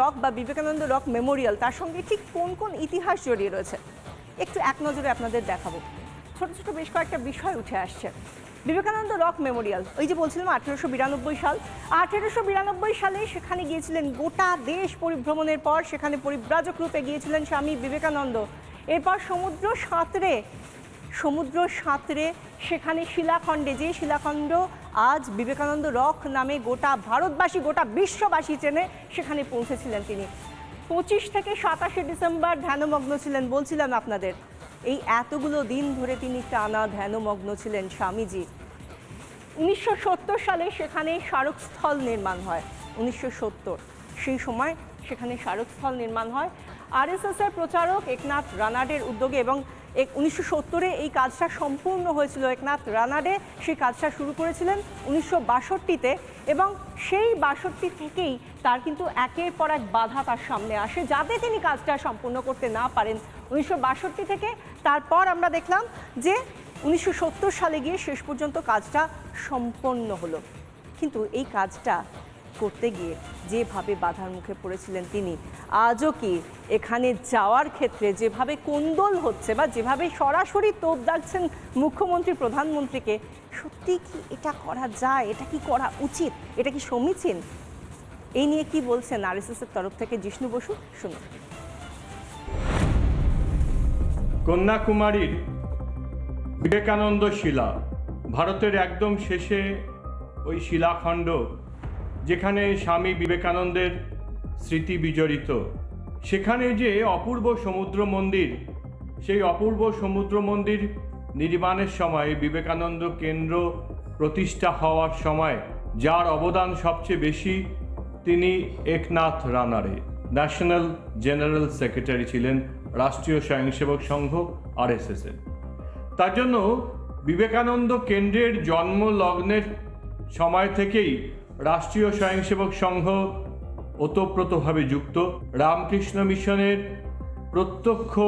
Rock বা Vivekananda rock Memorial, তার সঙ্গে ঠিক কোন কোন ইতিহাস জড়িয়ে রয়েছে? একটু এক নজরে আপনাদের দেখাবো। ছোট ছোট বেশ কয়েকটা বিষয় উঠে আসছে। বিবেকানন্দ রক মেমোরিয়াল, ওই যে বলছিলাম আঠেরোশো বিরানব্বই সাল। আঠেরোশো বিরানব্বই সালে সেখানে গিয়েছিলেন গোটা দেশ পরিভ্রমণের পর, সেখানে পরিব্রাজক রূপে গিয়েছিলেন স্বামী বিবেকানন্দ। এরপর সমুদ্র সাঁতরে সমুদ্র সাঁতরে সেখানে শিলাখণ্ডে, যে শিলাখণ্ড আজ বিবেকানন্দ রক নামে গোটা ভারতবাসী, গোটা বিশ্ববাসী চেনে সেখানে পৌঁছেছিলেন তিনি। পঁচিশ থেকে সাতাশে ডিসেম্বর ধ্যানমগ্ন ছিলেন বলছিলাম আপনাদের। এই এতগুলো দিন ধরে তিনি টানা ধ্যানমগ্ন ছিলেন স্বামীজি। উনিশশো সত্তর সালে সেখানে স্মারকস্থল নির্মাণ হয়, উনিশশো সত্তর। সেই সময় সেখানে স্মারকস্থল নির্মাণ হয়। আরএসএস এর প্রচারক একনাথ রানাডের উদ্যোগে এবং উনিশশো সত্তরে এই কাজটা সম্পূর্ণ হয়েছিল একনাথ রানাডে। সেই কাজটা শুরু করেছিলেন উনিশশো বাষট্টিতে এবং সেই বাষট্টি থেকেই তার কিন্তু একের পর এক বাধা তার সামনে আসে, যাতে তিনি কাজটা সম্পূর্ণ করতে না পারেন। উনিশশো বাষট্টি থেকে তারপর আমরা দেখলাম যে উনিশশো সত্তর সালে গিয়ে শেষ পর্যন্ত কাজটা সম্পন্ন হলো। কিন্তু এই কাজটা করতে গিয়ে যেভাবে বাধার মুখে পড়েছিলেন তিনি, আজও কি এখানে যাওয়ার ক্ষেত্রে যেভাবে কোন্দল হচ্ছে বা যেভাবে সরাসরি তোপ দাগছেন মুখ্যমন্ত্রী, প্রধানমন্ত্রীকে, সত্যি কি এটা করা যায়? এটা কি করা উচিত? এটা কি সমীচীন? এই নিয়ে কি বলছেন আরএসএস এর তরফ থেকে জিষ্ণু বসু? শুনুন। কন্যাকুমারীর বিবেকানন্দ শিলা, ভারতের একদম শেষে ওই শিলাখণ্ড যেখানে স্বামী বিবেকানন্দের স্মৃতি বিজড়িত। সেখানে যে অপূর্ব সমুদ্র মন্দির, সেই অপূর্ব সমুদ্র মন্দির নির্মাণের সময় বিবেকানন্দ কেন্দ্র প্রতিষ্ঠা হওয়ার সময় যার অবদান সবচেয়ে বেশি তিনি Eknath Ranade, national general secretary ছিলেন রাষ্ট্রীয় স্বয়ংসেবক সংঘ আরএসএসের তার জন্য বিবেকানন্দ কেন্দ্রের জন্ম লগ্নের সময় থেকেই রাষ্ট্রীয় স্বয়ংসেবক সংঘ ওতপ্রোতভাবে যুক্ত রামকৃষ্ণ মিশনের প্রত্যক্ষ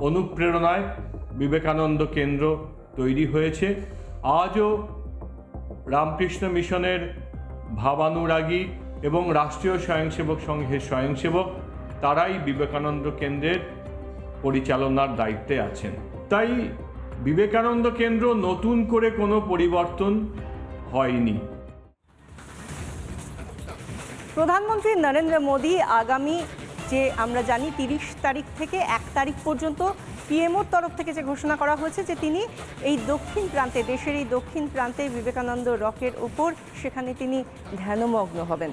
অনুপ্রেরণায় বিবেকানন্দ কেন্দ্র তৈরি হয়েছে। আজও রামকৃষ্ণ মিশনের ভাবানুরাগী এবং রাষ্ট্রীয় স্বয়ংসেবক সংঘের স্বয়ংসেবক তারাই বিবেকানন্দ কেন্দ্রের পরিচালনার দায়িত্বে আছেন। তাই বিবেকানন্দ কেন্দ্র নতুন করে কোনো পরিবর্তন হয়নি। প্রধানমন্ত্রী নরেন্দ্র মোদী আগামী যে আমরা জানি তিরিশ তারিখ থেকে এক তারিখ পর্যন্ত পিএমওর তরফ থেকে যে ঘোষণা করা হয়েছে যে তিনি এই দক্ষিণ প্রান্তে, দেশের এই দক্ষিণ প্রান্তে বিবেকানন্দ রকের ওপর সেখানে তিনি ধ্যানমগ্ন হবেন।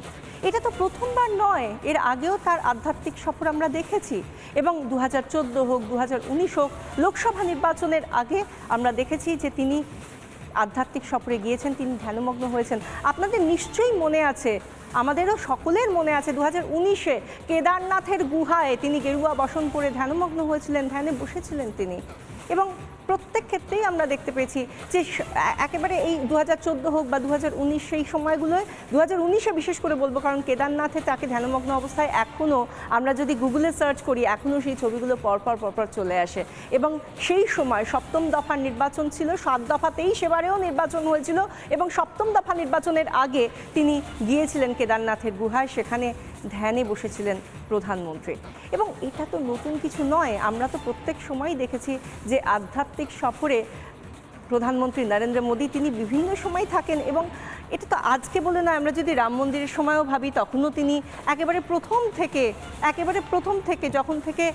এটা তো প্রথমবার নয়, এর আগেও তার আধ্যাত্মিক সফর আমরা দেখেছি এবং দু হাজার চোদ্দ হোক দু হাজার উনিশ হোক, লোকসভা নির্বাচনের আগে আমরা দেখেছি যে তিনি আধ্যাত্মিক সফরে গিয়েছেন, তিনি ধ্যানমগ্ন হয়েছেন। আপনাদের নিশ্চয়ই মনে আছে আমাদেরও সকলের মনে আছে দু হাজার উনিশে কেদারনাথের গুহায় তিনি গেরুয়া বসন পরে ধ্যানমগ্ন হয়েছিলেন, ধ্যানে বসেছিলেন তিনি। এবং প্রত্যেক ক্ষেত্রেই আমরা দেখতে পেয়েছি যে একেবারে এই দু হাজার চোদ্দ হোক বা দু হাজার উনিশ সেই সময়গুলোয় দু হাজার উনিশে বিশেষ করে বলব কারণ কেদারনাথে তাকে ধ্যানমগ্ন অবস্থায় এখনও আমরা যদি গুগলে সার্চ করি, এখনও সেই ছবিগুলো পরপর পরপর চলে আসে। এবং সেই সময় সপ্তম দফার নির্বাচন ছিল, সাত দফাতেই সেবারেও নির্বাচন হয়েছিল এবং সপ্তম দফা নির্বাচনের আগে তিনি গিয়েছিলেন কেদারনাথের গুহায়, সেখানে ধ্যানে বসেছিলেন প্রধানমন্ত্রী। এবং এটা তো নতুন কিছু নয়, আমরা তো প্রত্যেক সময়ই দেখেছি যে আধ্যাত্মিক সফরে প্রধানমন্ত্রী নরেন্দ্র মোদী, তিনি বিভিন্ন সময় থাকেন এবং এটা তো আজকে বলে না আমরা যদি রাম মন্দিরের সময়ও ভাবি, তখনও তিনি একেবারে প্রথম থেকে, একেবারে প্রথম থেকে, যখন থেকে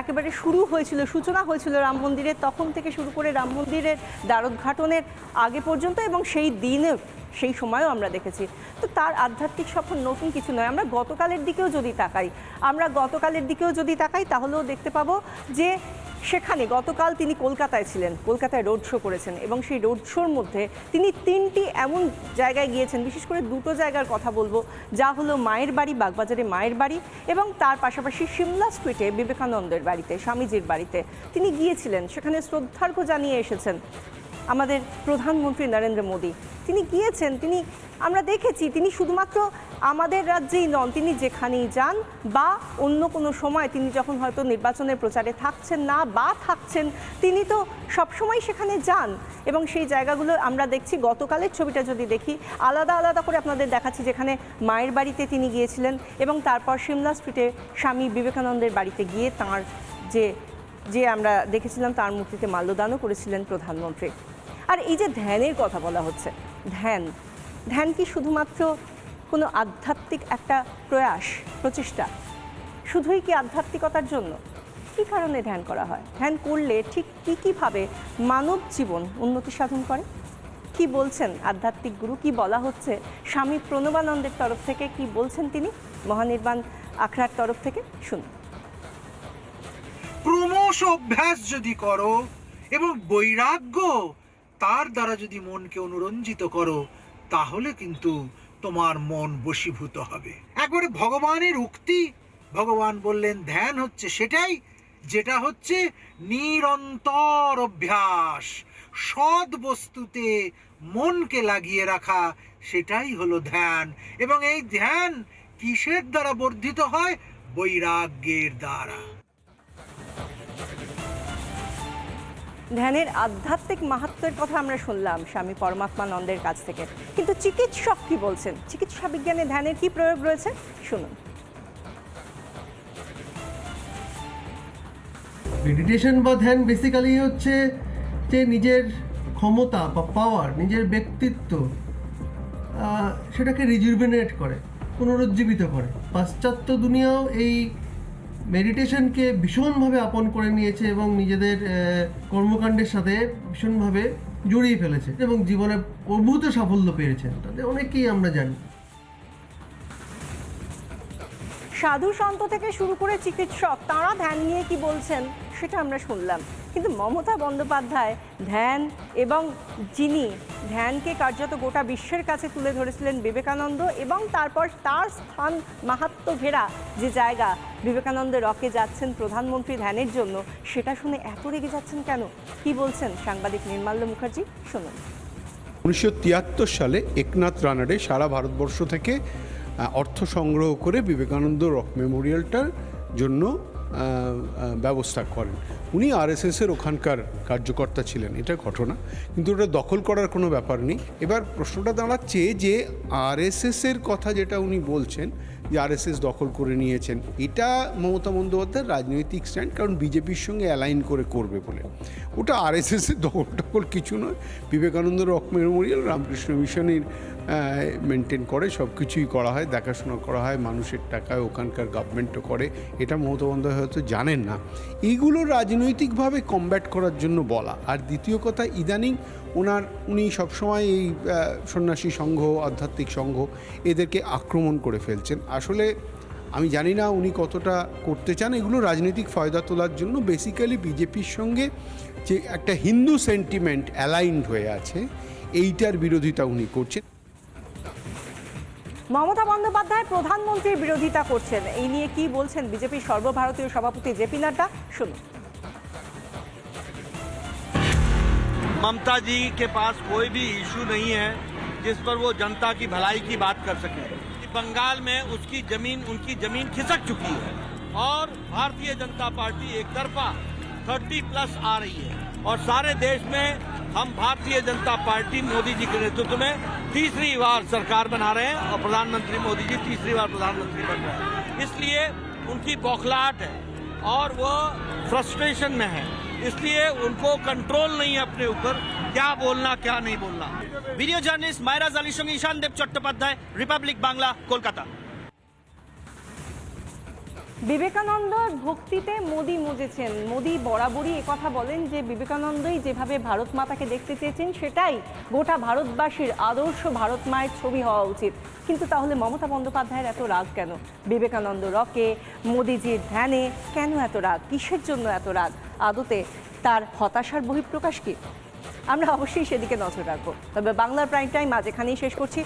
একেবারে শুরু হয়েছিল, সূচনা হয়েছিল রাম মন্দিরের, তখন থেকে শুরু করে রাম মন্দিরের দ্বারোদ্ঘাটনের আগে পর্যন্ত এবং সেই দিনে, সেই সময়ও আমরা দেখেছি। তো তার আধ্যাত্মিক সফর নতুন কিছু নয়। আমরা গতকালের দিকেও যদি তাকাই, আমরা গতকালের দিকেও যদি তাকাই, তাহলেও দেখতে পাবো যে সেখানে গতকাল তিনি কলকাতায় ছিলেন, কলকাতায় রোড শো করেছেন এবং সেই রোড শোর মধ্যে তিনি তিনটি এমন জায়গায় গিয়েছেন, বিশেষ করে দুটো জায়গার কথা বলব, যা হলো মায়ের বাড়ি, বাগবাজারে মায়ের বাড়ি এবং তার পাশাপাশি সিমলা স্ট্রিটে বিবেকানন্দের বাড়িতে, স্বামীজির বাড়িতে। তিনি গিয়েছিলেন, সেখানে শ্রদ্ধার্ঘ্য জানিয়ে এসেছেন। আমাদের প্রধানমন্ত্রী নরেন্দ্র মোদী। তিনি গিয়েছেন, তিনি, আমরা দেখেছি, তিনি শুধুমাত্র আমাদের রাজ্যেই নন, তিনি যেখানেই যান বা অন্য কোনো সময় তিনি যখন হয়তো নির্বাচনের প্রচারে থাকছেন না বা থাকছেন, তিনি তো সবসময় সেখানে যান। এবং সেই জায়গাগুলো আমরা দেখছি, গতকালের ছবিটা যদি দেখি, আলাদা আলাদা করে আপনাদের দেখাচ্ছি, যেখানে মায়ের বাড়িতে তিনি গিয়েছিলেন এবং তারপর সিমলা স্ট্রিটে স্বামী বিবেকানন্দের বাড়িতে গিয়ে তাঁর যে যে আমরা দেখেছিলাম, তার মূর্তিতে মাল্যদানও করেছিলেন প্রধানমন্ত্রী। আর এই যে ধ্যানের কথা বলা হচ্ছে, ধ্যান ধ্যান কি শুধুমাত্র কোনো আধ্যাত্মিক একটা প্রয়াস, প্রচেষ্টা? শুধুই কি আধ্যাত্মিকতার জন্য? কী কারণে ধ্যান করা হয়? ধ্যান করলে ঠিক কী কীভাবে মানব জীবন উন্নতি সাধন করে? কি বলছেন আধ্যাত্মিক গুরু? কি বলা হচ্ছে স্বামী প্রণবানন্দের তরফ থেকে? কি বলছেন তিনি? মহানির্বাণ আখড়ার তরফ থেকে? শুনুন। ক্রমশ অভ্যাস যদি করো এবং বৈরাগ্য তার দ্বারা যদি মনকে অনুরঞ্জিত করো, তাহলে কিন্তু তোমার মন বশীভূত হবে। একবারে ভগবানের উক্তি, ভগবান বললেন, ধ্যান হচ্ছে সেটাই, যেটা হচ্ছে নিরন্তর অভ্যাস। সৎ বস্তুতে মনকে লাগিয়ে রাখা, সেটাই হলো ধ্যান। এবং এই ধ্যান কিসের দ্বারা বর্ধিত হয়? বৈরাগ্যের দ্বারা। ধ্যানের আধ্যাত্মিক মাহাত্মের কথা আমরা শুনলাম স্বামী পরমাত্মানন্দের কাছ থেকে। কিন্তু চিকিৎসক কি বলছেন? চিকিৎসা বিজ্ঞানে ধ্যানের কি প্রয়োগ রয়েছে? শুনুন। মেডিটেশন বা ধ্যান বেসিক্যালি হচ্ছে যে নিজের ক্ষমতা বা পাওয়ার নিজের ব্যক্তিত্ব সেটাকে রিজুভিনেট করে, পুনরুজ্জীবিত করে। পাশ্চাত্য দুনিয়াও এই মেডিটেশনকে ভীষণভাবে আপন করে নিয়েছে এবং নিজেদের কর্মকাণ্ডের সাথে ভীষণভাবে জড়িয়ে ফেলেছে এবং জীবনে অভূত সাফল্য পেয়েছেন তাদের অনেকেই আমরা জানি। সাধু সন্ত থেকে শুরু করে চিকিৎসক, তাঁরা ধ্যান নিয়ে কি বলছেন সেটা আমরা শুনলাম। কিন্তু মমতা বন্দ্যোপাধ্যায় ধ্যান এবং যিনি ধ্যানকে কার্যত গোটা বিশ্বের কাছে তুলে ধরেছিলেন বিবেকানন্দ এবং তারপর তার স্থান মাহাত্ম ঘেরা যে জায়গা বিবেকানন্দ রকে যাচ্ছেন প্রধানমন্ত্রী ধ্যানের জন্য, সেটা শুনে এত রেগে যাচ্ছেন কেন? কি বলছেন সাংবাদিক নির্মাল্য মুখার্জি? শুনুন। উনিশশো তিয়াত্তর সালে একনাথ রানাডে সারা ভারতবর্ষ থেকে অর্থ সংগ্রহ করে বিবেকানন্দ রক মেমোরিয়ালটার জন্য ব্যবস্থা করেন। উনি আরএসএসের ওখানকার কার্যকর্তা ছিলেন, এটা ঘটনা। কিন্তু ওটা দখল করার কোনো ব্যাপার নেই। এবার প্রশ্নটা দাঁড়াচ্ছে যে আরএসএসের কথা যেটা উনি বলছেন যে আরএসএস দখল করে নিয়েছেন। এটা মমতা বন্দ্যোপাধ্যায়ের রাজনৈতিক স্ট্যান্ড কারণ বিজেপির সঙ্গে অ্যালাইন করে করবে বলে। ওটা আরএসএসের দখল টখল কিছু নয়। বিবেকানন্দ রক মেমোরিয়াল, রামকৃষ্ণ মিশনের মেনটেন করে সব কিছুই করা হয়, দেখাশোনা করা হয়, মানুষের টাকায় ওখানকার গভর্নমেন্টও করে। এটা মমতা বন্দ্যোপাধ্যায় হয়তো জানেন না। এইগুলো রাজনৈতিকভাবে কমব্যাট করার জন্য বলা। আর দ্বিতীয় কথা, ইদানিং ওনার, উনি সবসময় এই সন্ন্যাসী সংঘ, আধ্যাত্মিক সংঘ এদেরকে আক্রমণ করে ফেলছেন। আসলে আমি জানি না উনি কতটা করতে চান, এগুলো রাজনৈতিক ফয়দা তোলার জন্য বেসিক্যালি বিজেপির সঙ্গে যে একটা হিন্দু সেন্টিমেন্ট অ্যালাইনড হয়ে আছে, এইটার বিরোধিতা উনি করছেন। মমতা বন্দ্যোপাধ্যায় প্রধানমন্ত্রীর বিরোধিতা করছেন। এই নিয়ে কি বলছেন বিজেপির সর্বভারতীয় সভাপতি জেপি নাড্ডা? শুনুন। ममता जी के पास कोई भी इशू नहीं है जिस पर वो जनता की भलाई की बात कर सके। बंगाल में उसकी ज़मीन, उनकी ज़मीन खिसक चुकी है और भारतीय जनता पार्टी एक तरफा 30 प्लस आ रही है और सारे देश में हम भारतीय जनता पार्टी मोदी जी के नेतृत्व में तीसरी बार सरकार बना रहे हैं और प्रधानमंत्री मोदी जी तीसरी बार प्रधानमंत्री बन रहे हैं। इसलिए उनकी बौखलाहट है और वो फ्रस्ट्रेशन में है। इसलिए उनको कंट्रोल नहीं है अपने ऊपर क्या बोलना क्या नहीं बोलना ভিডিও জার্নালিস্ট মায়রাজ আলীর সঙ্গে ঈশান দেব চট্টোপাধ্যায় রিপাবলিক বাংলা কলকাতা বিবেকানন্দর ভক্তিতে মোদি মজেছেন মোদি বরাবরই কথা বলেন যে বিবেকানন্দই যেভাবে ভারত মাতাকে দেখতে চেয়েছেন সেটাই গোটা ভারতবাসীর আদর্শ ভারত মায়ের ছবি হওয়া উচিত কিন্তু তাহলে মমতা বন্দ্যোপাধ্যায়ের এত রাগ কেন বিবেকানন্দ রকে মোদিজির ধ্যানে কেন এত রাগ কিসের জন্য এত রাগ আদতে তার হতাশার বহিঃপ্রকাশ কি? আমরা অবশ্যই সেদিকে নজর রাখব। তবে বাংলার প্রাইম টাইম আজ এখানেই শেষ করছি।